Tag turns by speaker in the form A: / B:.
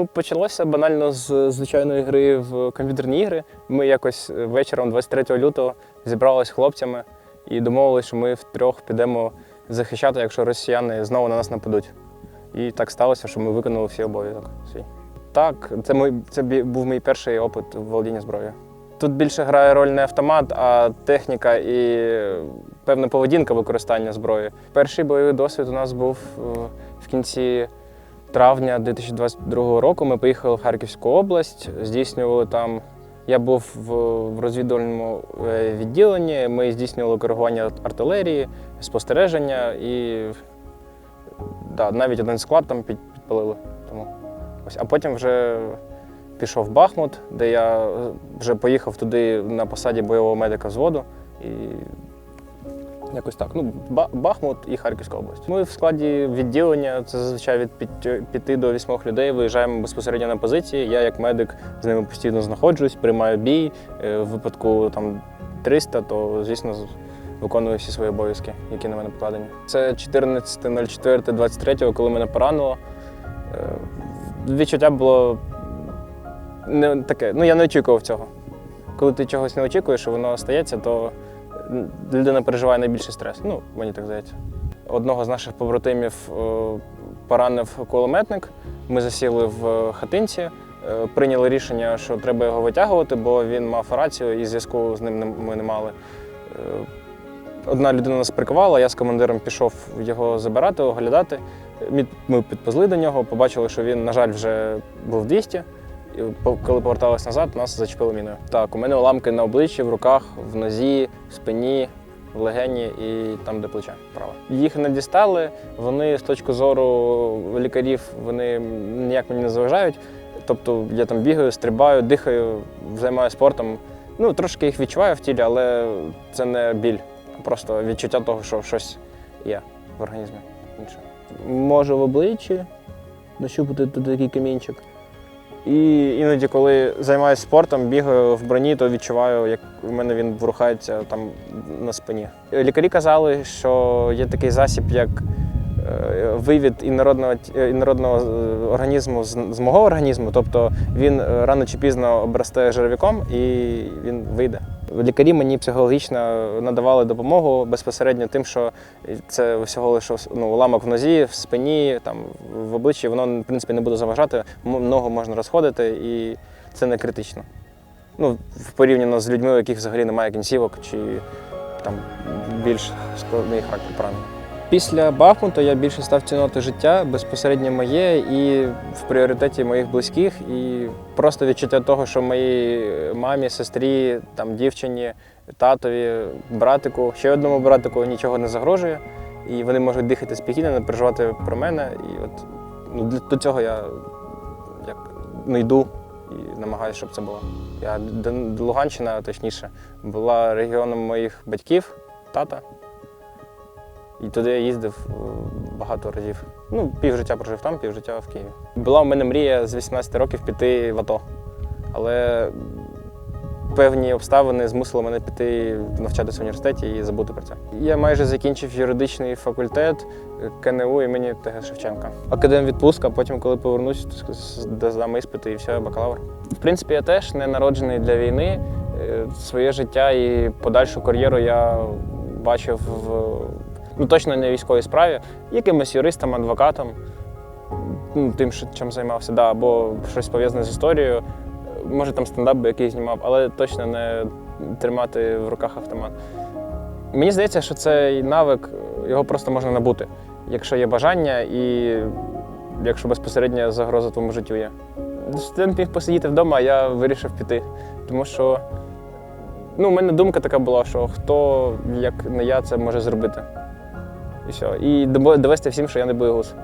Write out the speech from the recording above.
A: Ну, почалося банально з звичайної гри в комп'ютерні ігри. Ми якось вечором, 23 лютого, зібралися з хлопцями і домовилися, що ми втрьох підемо захищати, якщо росіяни знову на нас нападуть. І так сталося, що ми виконали всі обов'язок. Так, це, мій, це був мій перший опит володіння зброєю. Тут більше грає роль не автомат, а техніка і е, певна поведінка використання зброї. Перший бойовий досвід у нас був е, в кінці травня 2022 року. Ми поїхали в Харківську область, здійснювали там. Я був в, розвідувальному е, відділенні. Ми здійснювали коригування артилерії, спостереження і да, навіть один склад там підпалили. Тому ось. А потім вже пішов в Бахмут, де я е, вже поїхав туди на посаді бойового медика взводу. І якось так. Ну, Бахмут і Харківська область. Ми в складі відділення, це зазвичай від 5 до 8 людей. Виїжджаємо безпосередньо на позиції. Я як медик з ними постійно знаходжусь, приймаю бій. Е, В випадку там 300, то звісно виконую всі свої обов'язки, які на мене покладені. Це 14.04.23, коли мене поранило. Е, Відчуття було не таке. Ну я не очікував цього. Коли ти чогось не очікуєш, і воно стається, то людина переживає найбільший стрес. Ну, мені так здається. Одного з наших побратимів е, поранив кулеметник. Ми засіли в хатинці, е, прийняли рішення, що треба його витягувати, бо він мав рацію і зв'язку з ним ми не мали. Е, Одна людина нас прикувала, я з командиром пішов його забирати, оглядати. Ми- підповзли до нього, побачили, що він, на жаль, вже був 200. Коли поверталися назад, нас зачепили міною. Так, у мене уламки на обличчі, в руках, в нозі, в спині, в легені і там, де плече праве. Їх не дістали. Вони з точки зору лікарів вони ніяк мені не заважають. Тобто я там бігаю, стрибаю, дихаю, займаюся спортом. Ну, трошки їх відчуваю в тілі, але це не біль. Просто відчуття того, що щось є в організмі. Інше. Можу в обличчі нащупати тут такий камінчик. І іноді, коли займаюся спортом, бігаю в броні, то відчуваю, як в мене він ворухається там на спині. Лікарі казали, що є такий засіб, як е, вивід інородного, е, інородного е, організму з, мого організму, тобто він рано чи пізно обросте жировиком і він вийде. Лікарі мені психологічно надавали допомогу безпосередньо тим, що це всього лише ну, уламок в нозі, в спині, там, в обличчі, воно в принципі не буде заважати, ногу можна розходити і це не критично. Ну, порівняно з людьми, у яких взагалі немає кінцівок чи там більш складний характер поранення. Після Бахмуту я більше став цінувати життя безпосередньо моє і в пріоритеті моїх близьких, і просто відчуття того, що моїй мамі, сестрі, там, дівчині, татові, братику, ще одному братику нічого не загрожує, і вони можуть дихати спокійно, не переживати про мене. І от ну, до цього я як ну, йду і намагаюся, щоб це було. Я Луганщина, точніше, була регіоном моїх батьків, тата. І туди я їздив е, багато разів. Ну, півжиття прожив там, півжиття в Києві. Була в мене мрія з 18 років піти в АТО. Але певні обставини змусили мене піти навчатися в університеті і забути про це. Я майже закінчив юридичний факультет е, КНУ імені ТГ Шевченка. Академ відпустка, потім, коли повернусь, здам іспити і все, бакалавр. В принципі, я теж не народжений для війни. Е, Своє життя і подальшу кар'єру я бачив в ну точно не військовій справі, якимось юристом, адвокатом, ну, тим, чим займався, да, або щось пов'язане з історією. Може, там стендап би якийсь знімав, але точно не тримати в руках автомат. Мені здається, що цей навик його просто можна набути, якщо є бажання і якщо безпосередня загроза твоєму життю є. Студент міг посидіти вдома, а я вирішив піти. Тому що ну, у мене думка така була, що хто, як не я, це може зробити. І все. І довести всім, що я не боягуз.